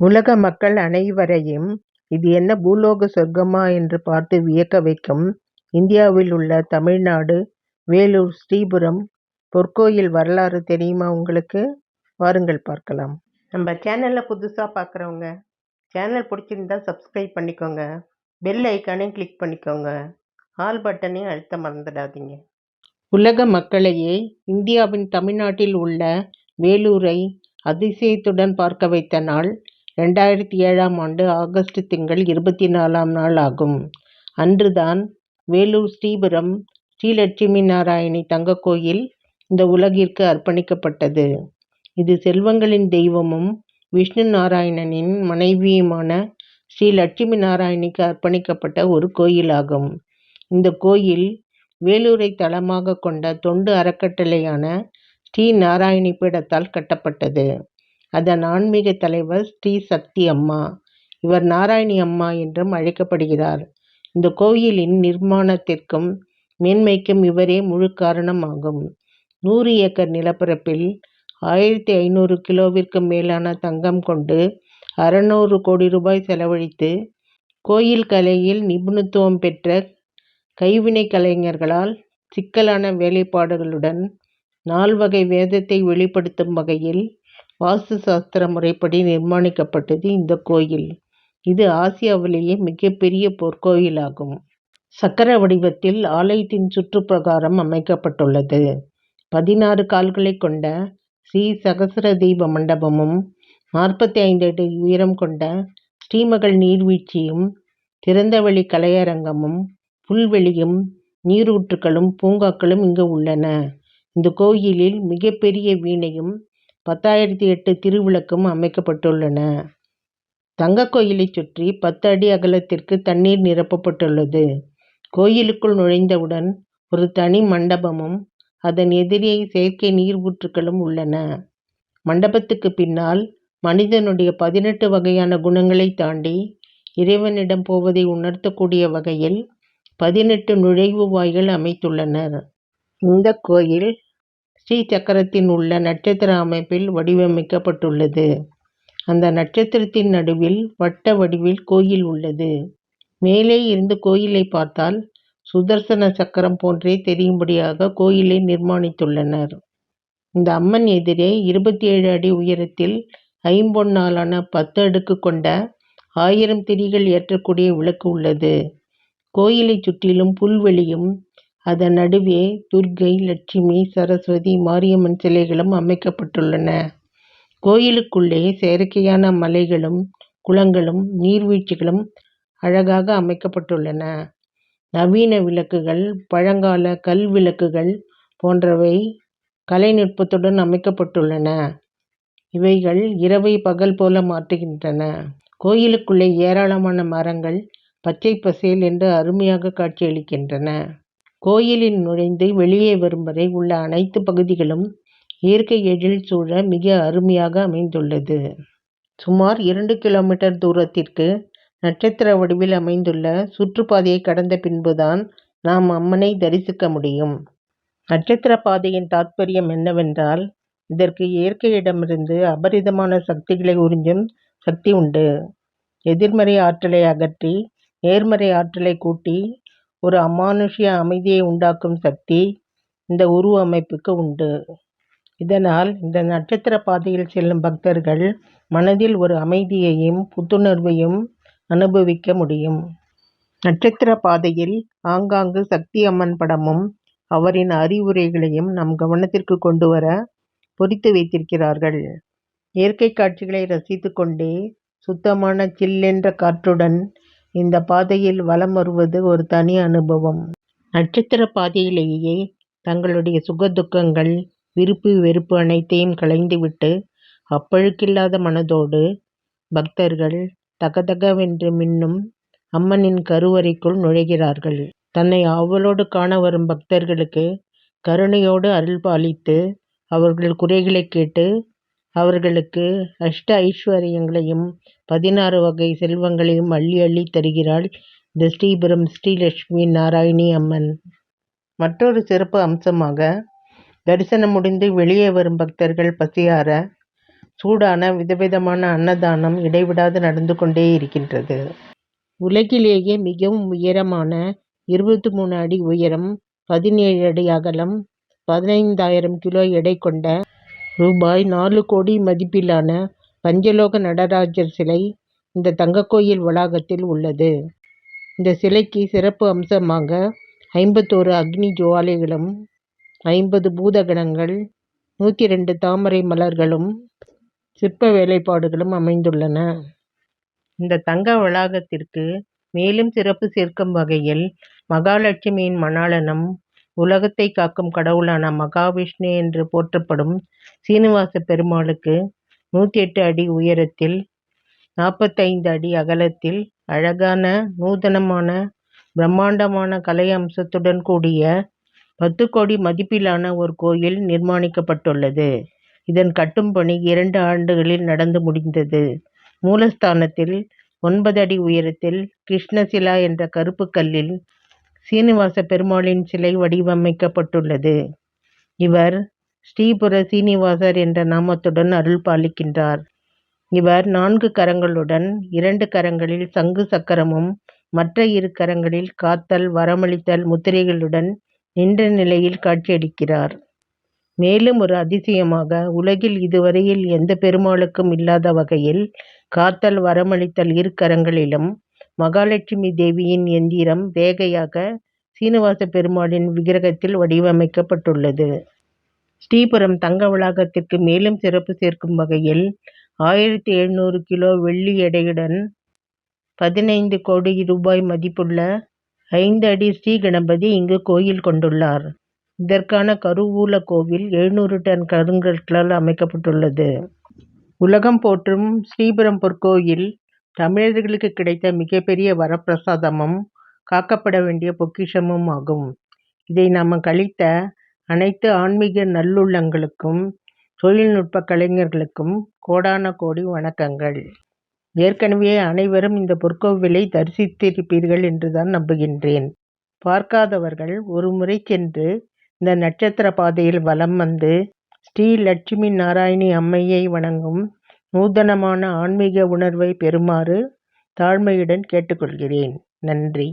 உலக மக்கள் அனைவரையும் இது என்ன பூலோக சொர்க்கமா என்று பார்த்து வியக்க வைக்கும் இந்தியாவில் உள்ள தமிழ்நாடு வேலூர் ஸ்ரீபுரம் பொற்கோயில் வரலாறு தெரியுமா உங்களுக்கு? வாருங்கள் பார்க்கலாம். நம்ம சேனலில் புதுசாக பார்க்குறவங்க சேனல் பிடிச்சிருந்தா சப்ஸ்கிரைப் பண்ணிக்கோங்க. பெல் ஐக்கானையும் கிளிக் பண்ணிக்கோங்க. ஆல் பட்டனையும் அழுத்த மறந்துடாதீங்க. உலக மக்களையே இந்தியாவின் தமிழ்நாட்டில் உள்ள வேலூரை அதிசயத்துடன் பார்க்க வைத்த நாள் ரெண்டாயிரத்தி ஏழாம் ஆண்டு ஆகஸ்ட் திங்கள் இருபத்தி நாலாம் நாள் ஆகும். அன்றுதான் வேலூர் ஸ்ரீபுரம் ஸ்ரீலட்சுமி நாராயணி தங்கக்கோயில் இந்த உலகிற்கு அர்ப்பணிக்கப்பட்டது. இது செல்வங்களின் தெய்வமும் விஷ்ணு நாராயணனின் மனைவியுமான ஸ்ரீ லட்சுமி நாராயணிக்கு அர்ப்பணிக்கப்பட்ட ஒரு கோயிலாகும். இந்த கோயில் வேலூரை தளமாக கொண்ட தொண்டு அறக்கட்டளையான ஸ்ரீ நாராயணி பீடத்தால் கட்டப்பட்டது. அதன் ஆன்மீக தலைவர் ஸ்ரீ சக்தி அம்மா. இவர் நாராயணி அம்மா என்றும் அழைக்கப்படுகிறார். இந்த கோயிலின் நிர்மாணத்திற்கும் மேன்மைக்கும் இவரே முழு காரணமாகும். நூறு ஏக்கர் நிலப்பரப்பில் ஆயிரத்தி ஐநூறு கிலோவிற்கு மேலான தங்கம் கொண்டு அறநூறு கோடி ரூபாய் செலவழித்து கோயில் கலையில் நிபுணத்துவம் பெற்ற கைவினை கலைஞர்களால் சிக்கலான வேலைப்பாடுகளுடன் நால்வகை வேதத்தை வெளிப்படுத்தும் வகையில் வாஸ்து சாஸ்திர முறைப்படி நிர்மாணிக்கப்பட்டது இந்த கோயில். இது ஆசியாவிலேயே மிகப்பெரிய பொற்கோயிலாகும். சக்கர வடிவத்தில் ஆலயத்தின் சுற்றுப்பிரகாரம் அமைக்கப்பட்டுள்ளது. பதினாறு கால்களை கொண்ட ஸ்ரீ சகசர தீப மண்டபமும் நாற்பத்தி ஐந்து அடி உயரம் கொண்ட ஸ்ரீமகள் நீர்வீழ்ச்சியும் திறந்தவெளி கலையரங்கமும் புல்வெளியும் நீரூற்றுகளும் பூங்காக்களும் இங்கு உள்ளன. இந்த கோயிலில் மிகப்பெரிய வீணையும் பத்தாயிரத்தி எட்டு திருவிளக்கும் அமைக்கப்பட்டுள்ளன. தங்க கோயிலை சுற்றி பத்து அடி அகலத்திற்கு தண்ணீர் நிரப்பப்பட்டுள்ளது. கோயிலுக்குள் நுழைந்தவுடன் ஒரு தனி மண்டபமும் அதன் எதிரே செயற்கை நீர் ஊற்றுகளும் உள்ளன. மண்டபத்துக்கு பின்னால் மனிதனுடைய பதினெட்டு வகையான குணங்களை தாண்டி இறைவனிடம் போவதை உணர்த்தக்கூடிய வகையில் பதினெட்டு நுழைவு வாய்கள் அமைத்துள்ளனர். இந்த கோயில் ஸ்ரீ சக்கரத்தின் உள்ள நட்சத்திர அமைப்பில் வடிவமைக்கப்பட்டுள்ளது. அந்த நட்சத்திரத்தின் நடுவில் வட்ட வடிவில் கோயில் உள்ளது. மேலே இருந்து கோயிலை பார்த்தால் சுதர்சன சக்கரம் போன்றே தெரியும்படியாக கோயிலை நிர்மாணித்துள்ளனர். இந்த அம்மன் எதிரே இருபத்தி ஏழு அடி உயரத்தில் ஐம்பொன்னாலான பத்து அடுக்கு கொண்ட ஆயிரம் திரிகள் ஏற்றக்கூடிய விளக்கு உள்ளது. கோயிலை சுற்றிலும் புல்வெளியும் அதன் நடுவே துர்க்கை லட்சுமி சரஸ்வதி மாரியம்மன் சிலைகளும் அமைக்கப்பட்டுள்ளன. கோயிலுக்குள்ளே செயற்கையான மலைகளும் குளங்களும் நீர்வீழ்ச்சிகளும் அழகாக அமைக்கப்பட்டுள்ளன. நவீன விளக்குகள் பழங்கால கல் விளக்குகள் போன்றவை கலைநுட்பத்துடன் அமைக்கப்பட்டுள்ளன. இவைகள் இரவை பகல் போல மாற்றுகின்றன. கோயிலுக்குள்ளே ஏராளமான மரங்கள் பச்சை பசேல் என்று அருமையாக காட்சியளிக்கின்றன. கோயிலில் நுழைந்து வெளியே வரும் வரை உள்ள அனைத்து பகுதிகளும் இயற்கை எழில் சூழ மிக அருமையாக அமைந்துள்ளது. சுமார் இரண்டு கிலோமீட்டர் தூரத்திற்கு நட்சத்திர வடிவில் அமைந்துள்ள சுற்றுப்பாதையை கடந்த பின்புதான் நாம் அம்மனை தரிசிக்க முடியும். நட்சத்திர பாதையின் தாற்பயம் என்னவென்றால் இதற்கு இயற்கையிடமிருந்து அபரிதமான சக்திகளை உறிஞ்சும் சக்தி உண்டு. எதிர்மறை ஆற்றலை அகற்றி நேர்மறை ஆற்றலை கூட்டி ஒரு அமானுஷ்ய அமைதியை உண்டாக்கும் சக்தி இந்த உருவ அமைப்புக்கு உண்டு. இதனால் இந்த நட்சத்திர பாதையில் செல்லும் பக்தர்கள் மனதில் ஒரு அமைதியையும் புத்துணர்வையும் அனுபவிக்க முடியும். நட்சத்திர பாதையில் ஆங்காங்கு சக்தி அம்மன் படமும் அவரின் அறிவுரைகளையும் நம் கவனத்திற்கு கொண்டு வர பொறித்து வைத்திருக்கிறார்கள். இயற்கை காட்சிகளை ரசித்து கொண்டே சுத்தமான சில்லென்ற காற்றுடன் இந்த பாதையில் வலம் வருவது ஒரு தனி அனுபவம். நட்சத்திர பாதையிலேயே தங்களுடைய சுக துக்கங்கள் விருப்பு வெறுப்பு அனைத்தையும் களைந்துவிட்டு அப்பழுக்கில்லாத மனதோடு பக்தர்கள் தகதகவென்று மின்னும் அம்மனின் கருவறைக்குள் நுழைகிறார்கள். தன்னை ஆவலோடு காண வரும் பக்தர்களுக்கு கருணையோடு அருள் பாலித்து அவர்கள் குறைகளைக் கேட்டு அவர்களுக்கு அஷ்ட ஐஸ்வர்யங்களையும் பதினாறு வகை செல்வங்களையும் அள்ளி அள்ளி தருகிறாள் இந்த ஸ்ரீபுரம் ஸ்ரீலட்சுமி நாராயணி அம்மன். மற்றொரு சிறப்பு அம்சமாக தரிசனம் முடிந்து வெளியே வரும் பக்தர்கள் பசியார சூடான விதவிதமான அன்னதானம் இடைவிடாது நடந்து கொண்டே இருக்கின்றது. உலகிலேயே மிகவும் உயரமான இருபத்தி மூணு அடி உயரம், பதினேழு அடி அகலம், பதினைந்தாயிரம் கிலோ எடை கொண்ட ரூபாய் நாலு கோடி மதிப்பிலான பஞ்சலோக நடராஜர் சிலை இந்த தங்கக்கோயில் வளாகத்தில் உள்ளது. இந்த சிலைக்கு சிறப்பு அம்சமாக ஐம்பத்தோரு அக்னி ஜுவாலைகளும், ஐம்பது பூதகணங்கள், நூற்றி ரெண்டு தாமரை மலர்களும், சிற்ப வேலைப்பாடுகளும் அமைந்துள்ளன. இந்த தங்க வளாகத்திற்கு மேலும் சிறப்பு சேர்க்கும் வகையில் மகாலட்சுமியின் மணாளனும், உலகத்தை காக்கும் கடவுளான மகாவிஷ்ணு என்று போற்றப்படும் சீனிவாச பெருமாளுக்கு நூற்றி எட்டு அடி உயரத்தில், நாற்பத்தைந்து அடி அகலத்தில் அழகான, நூதனமான, பிரம்மாண்டமான கலை அம்சத்துடன் கூடிய பத்து கோடி மதிப்பிலான ஒரு கோயில் நிர்மாணிக்கப்பட்டுள்ளது. இதன் கட்டும் பணி இரண்டு ஆண்டுகளில் நடந்து முடிந்தது. மூலஸ்தானத்தில் ஒன்பது அடி உயரத்தில் கிருஷ்ணசிலா என்ற கருப்பு கல்லில் சீனிவாச பெருமாளின் சிலை வடிவமைக்கப்பட்டுள்ளது. இவர் ஸ்ரீபுர சீனிவாசர் என்ற நாமத்துடன் அருள் பாலிக்கின்றார். இவர் நான்கு கரங்களுடன், இரண்டு கரங்களில் சங்கு சக்கரமும், மற்ற இரு கரங்களில் காத்தல், வரமளித்தல் முத்திரைகளுடன் நின்ற நிலையில் காட்சியளிக்கிறார். மேலும் ஒரு அதிசயமாக, உலகில் இதுவரையில் எந்த பெருமாளுக்கும் இல்லாத வகையில் காத்தல், வரமளித்தல் இரு கரங்களிலும், மகாலட்சுமி தேவியின் எந்திரம் ரேகையாக சீனிவாச பெருமாளின் விக்கிரகத்தில் வடிவமைக்கப்பட்டுள்ளது. ஸ்ரீபுரம் தங்க வளாகத்திற்கு மேலும் சிறப்பு சேர்க்கும் வகையில், ஆயிரத்து எழுநூறு கிலோ வெள்ளி எடையுடன், பதினைந்து கோடி ரூபாய் மதிப்புள்ள ஐந்து அடி ஸ்ரீகணபதி இங்கு கோயில் கொண்டுள்ளார். இதற்கான கருவூல கோவில் எழுநூறு டன் கருங்கற்களால் அமைக்கப்பட்டுள்ளது. உலகம் போற்றும் ஸ்ரீபுரம் பொற்கோயில் தமிழர்களுக்கு கிடைத்த மிகப்பெரிய வரப்பிரசாதமும், காக்கப்பட வேண்டிய பொக்கிஷமும் ஆகும். இதை நாம் கழித்த அனைத்து ஆன்மீக நல்லுள்ளங்களுக்கும், தொழில்நுட்ப கலைஞர்களுக்கும் கோடான கோடி வணக்கங்கள். ஏற்கனவே அனைவரும் இந்த பொற்கோவிலை தரிசித்திருப்பீர்கள் என்றுதான் நம்புகின்றேன். பார்க்காதவர்கள் ஒரு முறை சென்று இந்த நட்சத்திர பாதையில் வலம் வந்து, ஸ்ரீ லட்சுமி நாராயணி அம்மையை வணங்கும் நூதனமான ஆன்மீக உணர்வை பெறுமாறு தாழ்மையுடன் கேட்டுக்கொள்கிறேன். நன்றி.